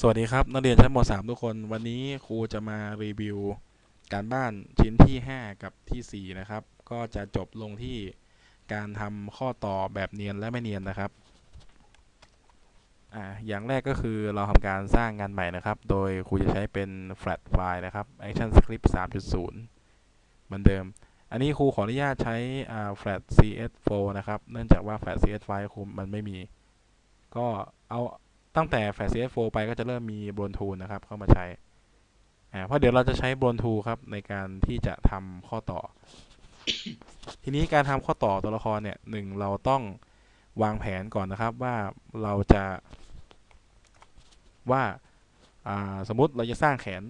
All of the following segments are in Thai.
สวัสดีครับนักเรียนชั้นม .3 ทุกคนวันนี้ครูจะมารีวิว การบ้านชิ้นที่ 5 กับที่ 4 นะครับ ก็จะจบลงที่การทำข้อต่อแบบเนียนและไม่เนียนนะครับอ่าอย่างแรกก็คือเราทำการสร้างงานใหม่นะครับ โดยครูจะใช้เป็น flat file นะครับ action script 3.0 เหมือนเดิม อันนี้ครูขออนุญาตใช้อ่า flat cs4 นะครับ เนื่องจากว่า flat cs5 ครูมันไม่มี ก็เอา ตั้งแต่ Flash CS4 ไปก็จะเริ่มมีบนทูนะครับ เข้ามาใช้เพราะเดี๋ยวเราจะใช้บนทูครับ ในการที่จะทำข้อต่อ ทีนี้การทำข้อต่อตัวละครเนี่ยหนึ่งเราต้องวางแผนก่อนนะครับว่าเราจะว่าสมมติเราจะสร้างแขน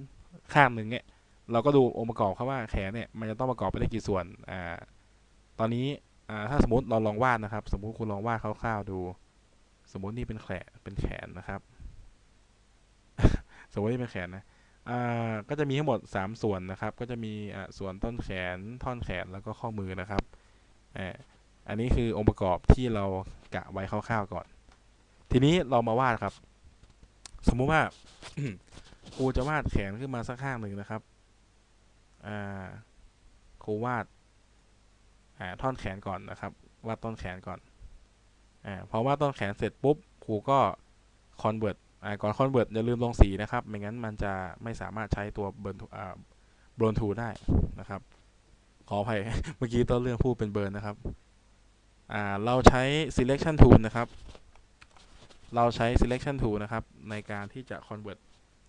ข้างหนึ่งเนี่ยเราก็ดูองค์ประกอบครับว่าแขนเนี่ยมันจะต้องประกอบไปได้กี่ส่วนอตอนนี้ถ้าสมมติเราลองวาดนะครับ สมมติคุณลองวาดคร่าวๆดู สมมตินี่เป็นแขนเป็นแขนนะครับ สมมตินี่เป็นแขนนะอ่าก็จะมีทั้งหมด 3 ส่วนนะครับ ก็จะมีอ่าส่วนต้นแขนท่อนแขนแล้วก็ข้อมือนะครับอ่าอันนี้คือองค์ประกอบที่เรากะไว้คร่าวๆก่อน ทีนี้เรามาวาดครับ สมมุติว่าครูจะวาดแขนขึ้นมาสักข้างหนึ่งนะครับอ่าครูวาดอ่าท่อนแขนก่อนนะครับ วาดต้นแขนก่อน อ่าพอวาดต้นแขนเสร็จปุ๊บครูก็คอนเวิร์ตอ่าก่อนคอนเวิร์ตอย่าลืมลงสีนะครับ ไม่งั้นมันจะไม่สามารถใช้ตัวเบิร์นอ่าบรนทูได้นะครับ ขออภัย เมื่อกี้ต้นเรื่องพูดเป็นเบิร์นนะครับอ่าเราใช้ selection tool นะครับ เราใช้ selection tool นะครับ ในการที่จะ convert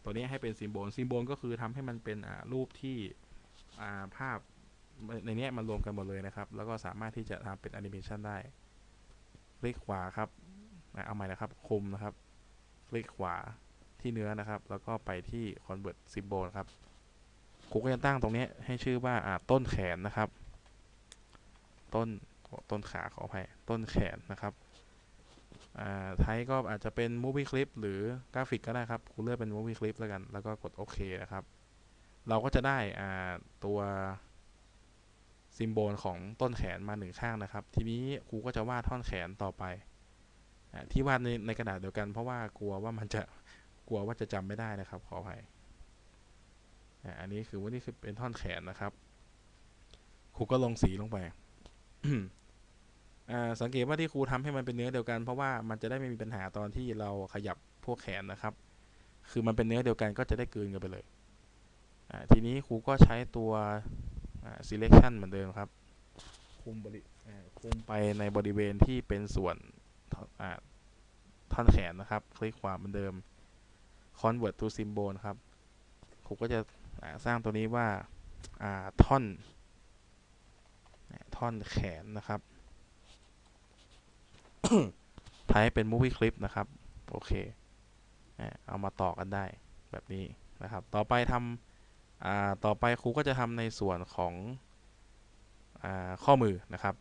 ตัวนี้ให้เป็น symbol symbol ก็คือทำให้มันเป็นอ่ารูปที่อ่าภาพในนี้มันรวมกันหมดเลยนะครับ แล้วก็สามารถที่จะทำเป็น animation ได้ คลิกขวาครับเอาใหม่นะครับคุมนะครับ คลิกขวาที่เนื้อนะครับ แล้วก็ไปที่ convert symbol ครับครูก็จะตั้งตรงนี้ให้ชื่อว่าอ่าต้นแขนนะครับ ต้นต้นขาขออภัยต้นแขนนะครับอ่าไทยก็อาจจะเป็น movie clip หรือกราฟิกก็ได้ครับครูเลือกเป็น movie clip แล้วกัน แล้วก็กดโอเคนะครับ เราก็จะได้อ่าตัว ซิมโบลของต้นแขนมาหนึ่งข้างนะครับ ทีนี้ครูก็จะวาดท่อนแขนต่อไปที่วาดในในกระดาษเดียวกันเพราะว่ากลัวว่ามันจะกลัวว่าจะจำไม่ได้นะครับ ขออภัยอันนี้คือว่านี่คือเป็นท่อนแขนนะครับครูก็ลงสีลงไปสังเกตว่าที่ครูทำให้มันเป็นเนื้อเดียวกัน เพราะว่ามันจะได้ไม่มีปัญหาตอนที่เราขยับพวกแขนนะครับ คือมันเป็นเนื้อเดียวกันก็จะได้กลืนกันไปเลยทีนี้ครูก็ใช้ตัว selection เหมือนเดิมครับ คุมบริอ่าคุมไปในบริเวณที่เป็นส่วนท่อนอ่าท่อนแขนนะครับ คลิกขวาเหมือนเดิม convert to symbol ครับครูก็จะอ่าสร้างตัวนี้ว่าอ่าท่อนอ่าท่อนแขนนะครับใช้เป็น movie clip นะครับ โอเคอ่าเอามาต่อกันได้แบบนี้นะครับ ต่อไปทำอ่า ต่อไปครูก็จะทำในส่วนของอข้อมือนะครับ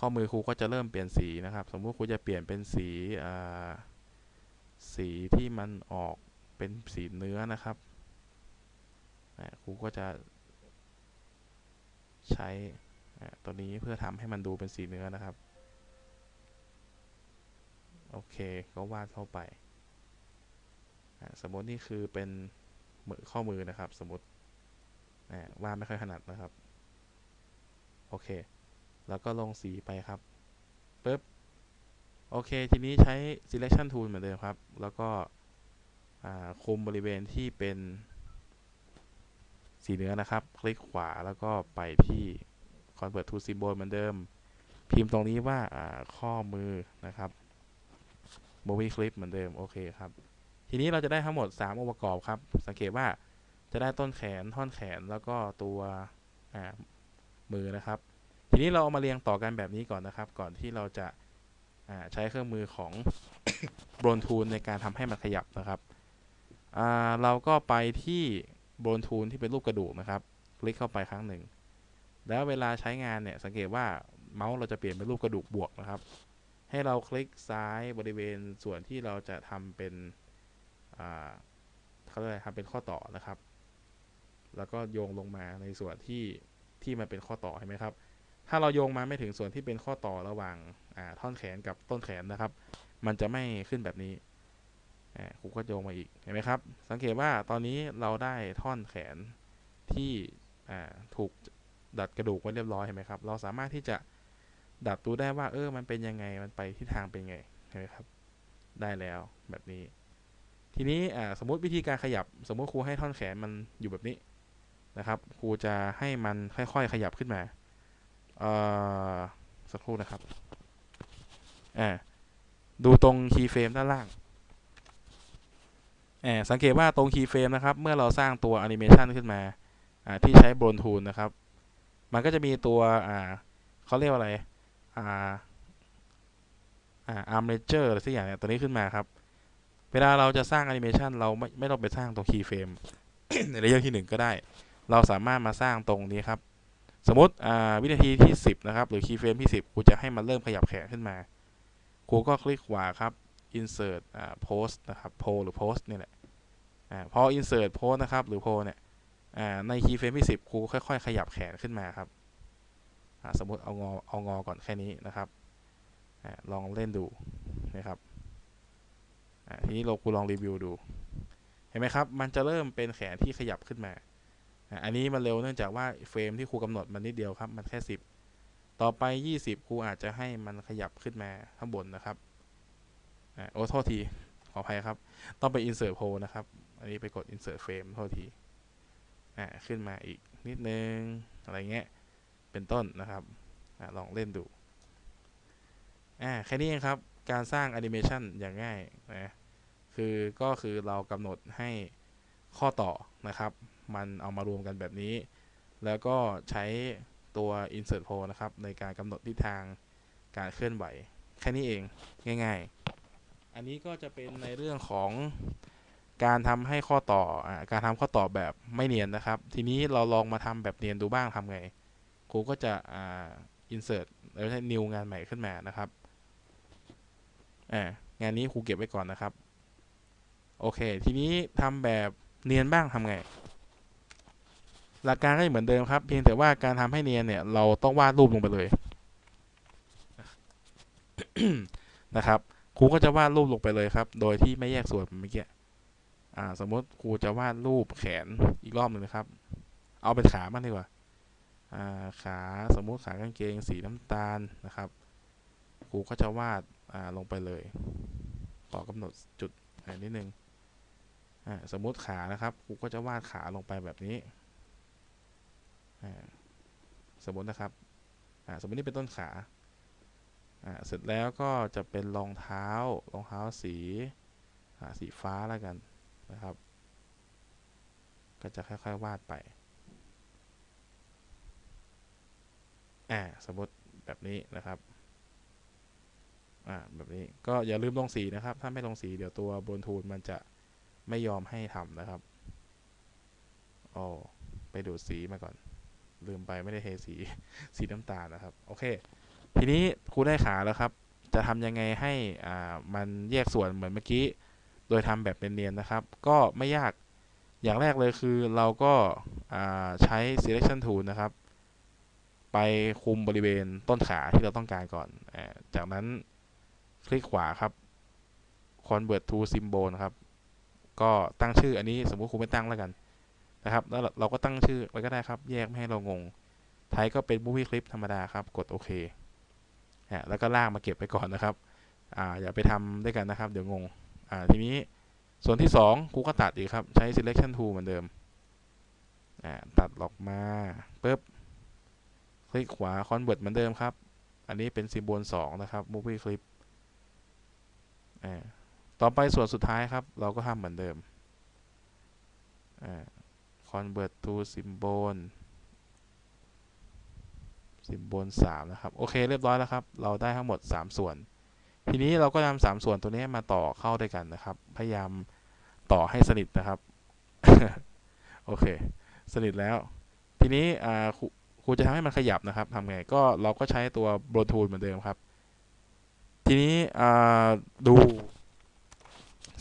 ข้อมือครูก็จะเริ่มเปลี่ยนสีนะครับ สมมุติครูจะเปลี่ยนเป็นสีสีที่มันออกเป็นสีเนื้อนะครับครูก็จะใช้ตัวนี้เพื่อทำให้มันดูเป็นสีเนื้อนะครับ โอเค ก็วาดเข้าไป สมมตินี่คือเป็น มือข้อมือนะครับ สมมติอ่าวาดไม่ค่อยถนัดนะครับ โอเค แล้วก็ลงสีไปครับปึ๊บโอเค ทีนี้ใช้ selection tool เหมือนเดิมครับ แล้วก็คุมบริเวณที่เป็นสีเนื้อนะครับ คลิกขวาแล้วก็ไปที่ convert to symbol เหมือนเดิม พิมพ์ตรงนี้ว่าข้อมือนะครับ movie clip เหมือนเดิม โอเคครับ ทีนี้เราจะได้ทั้งหมด 3 องค์ประกอบครับ สังเกตว่าจะได้ต้นแขนท่อนแขนแล้วก็ตัวมือนะครับ ทีนี้เราเอามาเรียงต่อกันแบบนี้ก่อนนะครับ ก่อนที่เราจะาใช้เครื่องมือของบรนทูลในการทำให้มันขยับนะครับ เราก็ไปที่บรนทูลที่เป็นรูปกระดูกนะครับ คลิกเข้าไปครั้งหนึ่ง แล้วเวลาใช้งานเนี่ยสังเกตว่าเมาส์เราจะเปลี่ยนเป็นรูปกระดูกบวกนะครับ ให้เราคลิกซ้ายบริเวณส่วนที่เราจะทำเป็น เขาเรียกอะไรครับเป็นข้อต่อนะครับ แล้วก็โยงลงมาในส่วนที่ที่มันเป็นข้อต่อเห็นไหมครับ ถ้าเราโยงมาไม่ถึงส่วนที่เป็นข้อต่อระหว่างอ่าท่อนแขนกับต้นแขนนะครับ มันจะไม่ขึ้นแบบนี้ครูก็โยงมาอีกเห็นไหมครับ สังเกตว่าตอนนี้เราได้ท่อนแขนที่อ่าถูกดัดกระดูกไว้เรียบร้อยเห็นไหมครับ เราสามารถที่จะดัดดูได้ว่าเออมันเป็นยังไงมันไปทิศทางเป็นไงเห็นไหมครับ ได้แล้วแบบนี้ ทีนี้สมมติวิธีการขยับ สมมติครูให้ท่อนแขนมันอยู่แบบนี้นะครับครูจะให้มันค่อยๆขยับขึ้นมาสักครู่นะครับอ่าดูตรงคีย์เฟรมด้านล่างสังเกตว่าตรงคีย์เฟรมนะครับ เมื่อเราสร้างตัวแอนิเมชันขึ้นมาอ่าที่ใช้บนทูลนะครับ มันก็จะมีตัวอ่าเขาเรียกว่าอะไรอ่าอ่าอาร์มเรเจอร์อะไรสักอย่างเนี่ยตัวนี้ขึ้นมาครับ เวลาเราจะสร้างแอนิเมชันเราไม่ไม่ต้องไปสร้างตรงคีย์เฟรมในเระยะที่หนึ่งก็ได้ เราสามารถมาสร้างตรงนี้ครับ สมมติวินาทีที่ 10 นะครับ หรือคีย์เฟรมที่ 10 กูจะให้มันเริ่มขยับแขนขึ้นมาครูก็คลิกขวาครับ insert post นะครับ post หรือ post นี่แหละอพอ insert post นะครับ หรือ post เนี่ยในคีย์เฟรมที่ 10ครูค่อย ๆ ขยับแขนขึ้นมาครับสมมติเอางอเอางอก่อนแค่นี้นะครับอลองเล่นดูนะครับ ทีนี้เราครูลองรีวิวดู เห็นไหมครับ มันจะเริ่มเป็นแขนที่ขยับขึ้นมา อันนี้มันเร็วเนื่องจากว่าเฟรมที่ครูกำหนดมันนิดเดียวครับ มันแค่ 10 ต่อไป 20 ครูอาจจะให้มันขยับขึ้นมาข้างบนนะครับอโอ้โทษที ขออภัยครับ ต้องไป insert pole นะครับ อันนี้ไปกด insert frame โทษที อ่า ขึ้นมาอีกนิดนึง อะไรเงี้ย เป็นต้นนะครับอลองเล่นดู อ่า แค่นี้เองครับ การสร้างแอนิเมชันอย่างง่ายนะคือก็คือเรากำหนดให้ข้อต่อนะครับ มันเอามารวมกันแบบนี้ แล้วก็ใช้ตัว insert pole นะครับ ในการกำหนดทิศทางการเคลื่อนไหว แค่นี้เองง่าย ๆ อันนี้ก็จะเป็นในเรื่องของการทำให้ข้อต่ออการทำข้อต่อแบบไม่เนียนนะครับ ทีนี้เราลองมาทำแบบเนียนดูบ้างทำไงครูก็จะอ่า insert แล้วใช้ new งานใหม่ขึ้นมานะครับ อ่างานนี้ครูเก็บไว้ก่อนนะครับ โอเค ทีนี้ทำแบบเนียนบ้างทำไง หลักการก็เหมือนเดิมครับ เพียงแต่ว่าการทำให้เนียนเนี่ย เราต้องวาดรูปลงไปเลยนะครับครูก็จะวาดรูปลงไปเลยครับ โดยที่ไม่แยกส่วนเหมือนเมื่อกี้อ่า สมมติครูจะวาดรูปแขนอีกรอบหนึ่งนะครับ เอาเป็นขาบ้างดีกว่าอ่าขาสมมุติขากางเกงสีน้ำตาลนะครับครูก็จะวาด อ่าลงไปเลย ขอกำหนดจุดนิดนึงอ่าสมมุติขานะครับครูก็จะวาดขาลงไปแบบนี้อ่าสมมตินะครับอ่าสมมตินี่เป็นต้นขาอ่าเสร็จแล้วก็จะเป็นรองเท้ารองเท้าสีอ่าสีฟ้าแล้วกันนะครับ ก็จะค่อยๆวาดไปอ่าสมมติแบบนี้นะครับ อ่าแบบนี้ก็อย่าลืมลงสีนะครับ ถ้าไม่ลงสีเดี๋ยวตัวบนทูลมันจะไม่ยอมให้ทำนะครับโอ้ไปดูดสีมาก่อน ลืมไปไม่ได้เทสีสีน้ำตาลนะครับ โอเค ทีนี้ครูได้ขาแล้วครับ จะทำยังไงให้อ่ามันแยกส่วนเหมือนเมื่อกี้ โดยทำแบบเป็นเนียนนะครับ ก็ไม่ยากอย่างแรกเลยคือเราก็ใช้ selection tool นะครับ ไปคุมบริเวณต้นขาที่เราต้องการก่อนอจากนั้น คลิกขวาครับ convert to symbol นะครับ ก็ตั้งชื่ออันนี้สมมุติครูไม่ตั้งแล้วกันนะครับ แล้วเราก็ตั้งชื่อไว้ก็ได้ครับ แยกไม่ให้เรางงไทยก็เป็น movie clip ธรรมดาครับ กดโอเคแล้วก็ลากมาเก็บไปก่อนนะครับอ่าอย่าไปทำด้วยกันนะครับ เดี๋ยวงงอ่าทีนี้ส่วนที่2ครูก็ตัดอีกครับ ใช้ selection tool เหมือนเดิมอ่าตัดออกมาปุ๊บคลิกขวา convert เหมือนเดิมครับ อันนี้เป็น symbol 2นะครับ movie clip ต่อไปส่วนสุดท้ายครับ เราก็ทำเหมือนเดิมอ่า convert to symbol symbol 3นะครับ โอเค เรียบร้อยแล้วครับ เราได้ทั้งหมด 3 ส่วน ทีนี้เราก็นำสามส่วนตัวนี้มาต่อเข้าด้วยกันนะครับ พยายามต่อให้สนิทนะครับ โอเค สนิทแล้ว ทีนี้ครูจะทำให้มันขยับนะครับทำไง ก็เราก็ใช้ตัวบลูทูธเหมือนเดิมครับ ทีนี้ดู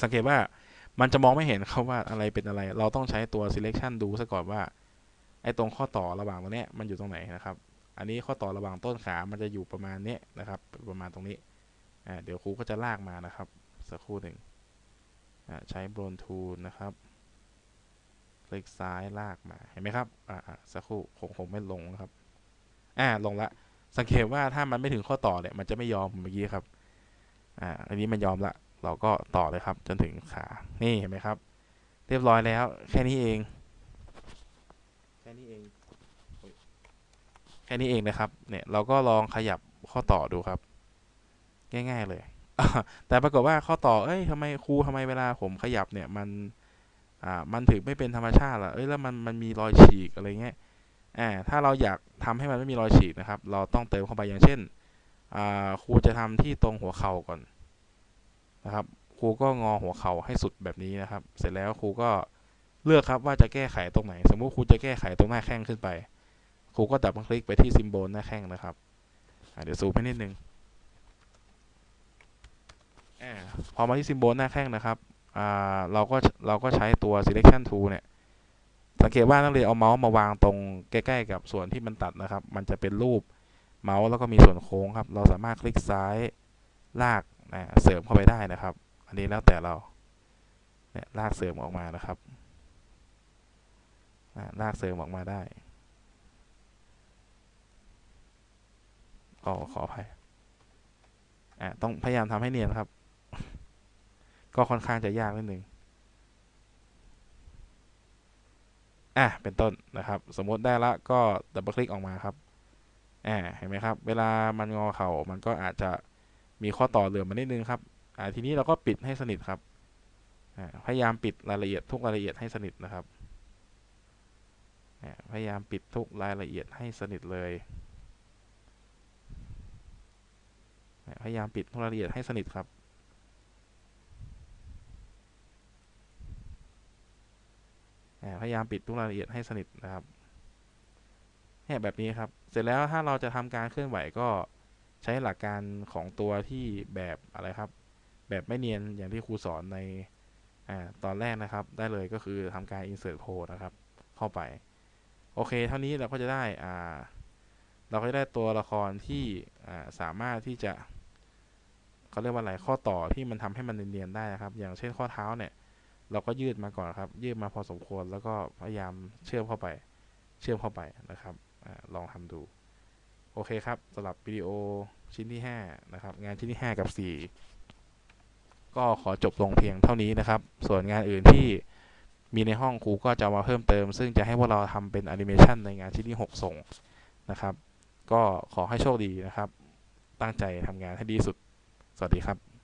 สังเกตว่ามันจะมองไม่เห็นเขาว่าอะไรเป็นอะไร เราต้องใช้ตัว selection ดูซะก่อนว่า ไอ้ตรงข้อต่อระหว่างตรงนี้มันอยู่ตรงไหนนะครับ อันนี้ข้อต่อระหว่างต้นขา มันจะอยู่ประมาณนี้นะครับ ประมาณตรงนี้ เดี๋ยวครูก็จะลากมานะครับ สักครู่หนึ่งใช้โบนทูลนะครับ คลิกซ้ายลากมา เห็นไหมครับ สักครู่คงคงไม่ลงนะครับ อ่า ลงละ สังเกตว่าถ้ามันไม่ถึงข้อต่อเนี่ยมันจะไม่ยอมเหมือนเมื่อกี้ครับ อ่า อันนี้มันยอมละ เราก็ต่อเลยครับ จนถึงขา นี่เห็นไหมครับ เรียบร้อยแล้ว แค่นี้เอง แค่นี้เอง แค่นี้เองนะครับ เนี่ย เราก็ลองขยับข้อต่อดูครับ ง่าย ๆเลย แต่ปรากฏว่าข้อต่อ เอ้ยทำไมครูทำไมเวลาผมขยับเนี่ยมัน อ่า มันถึงไม่เป็นธรรมชาติล่ะ เอ้ย แล้วมัน มันมีรอยฉีกอะไรเงี้ย อ่าถ้าเราอยากทำให้มันไม่มีรอยฉีกนะครับ เราต้องเติมเข้าไปอย่างเช่นครูจะทำที่ตรงหัวเข่าก่อนนะครับครูก็งอหัวเข่าให้สุดแบบนี้นะครับ เสร็จแล้วครูก็เลือกครับว่าจะแก้ไขตรงไหน สมมุติครูจะแก้ไขตรงหน้าแข้งขึ้นไปครูก็ดับคลิกไปที่ซิมโบลหน้าแข้งนะครับเดี๋ยวซูมให้นิดนึงอ่าพอมาที่ซิมโบลหน้าแข้งนะครับเราก็เราก็ใช้ตัว selection tool เนี่ย สังเกตว่านักเรียนเอาเมาส์มาวางตรงใกล้ๆกับส่วนที่มันตัดนะครับ มันจะเป็นรูปเมาส์แล้วก็มีส่วนโค้งครับ เราสามารถคลิกซ้ายลากอ่าเสริมเข้าไปได้นะครับ อันนี้แล้วแต่เราเนี่ยลากเสริมออกมานะครับลากเสริมออกมาได้อ๋อขออภัยอ่าต้องพยายามทำให้เนียนครับ ก็ค่อนข้างจะยากนิดนึง อะเป็นต้นนะครับ สมมติได้ละก็ดับเบิลคลิกออกมาครับอ่าเห็นไหมครับ เวลามันงอเข่ามันก็อาจจะมีข้อต่อเหลื่อมมานิดนึงครับอ่าทีนี้เราก็ปิดให้สนิทครับพยายามปิดรายละเอียดทุกรายละเอียดให้สนิทนะครับพยายามปิดทุกรายละเอียดให้สนิทเลย พยายามปิดทุกรายละเอียดให้สนิทครับ อ่า พยายามปิดทุกรายละเอียดให้สนิทนะครับเนี่ยแบบนี้ครับ เสร็จแล้วถ้าเราจะทำการเคลื่อนไหวก็ใช้หลักการของตัวที่แบบอะไรครับ แบบไม่เนียนอย่างที่ครูสอนในอตอนแรกนะครับ ได้เลยก็คือทำการ insert code นะครับ เข้าไป โอเค เท่านี้เราก็จะได้อ่าเราก็จะได้ตัวละครที่สามารถที่จะเขาเรียกว่าอะไรข้อต่อที่มันทำให้มันเนียนๆได้นะครับ อย่างเช่นข้อเท้าเนี่ย เราก็ยืดมาก่อนครับ ยืดมาพอสมควรแล้วก็พยายามเชื่อมเข้าไป เชื่อมเข้าไปนะครับอลองทำดู โอเคครับสำหรับวิดีโอชิ้นที่ 5 นะครับ งานชิ้นที่ 5 กับ 4 ก็ขอจบลงเพียงเท่านี้นะครับ ส่วนงานอื่นที่มีในห้องครูก็จะมาเพิ่มเติม ซึ่งจะให้พวกเราทำเป็นแอนิเมชันในงานชิ้นที่ 6 ส่งนะครับ ก็ขอให้โชคดีนะครับ ตั้งใจทำงานให้ดีสุด สวัสดีครับ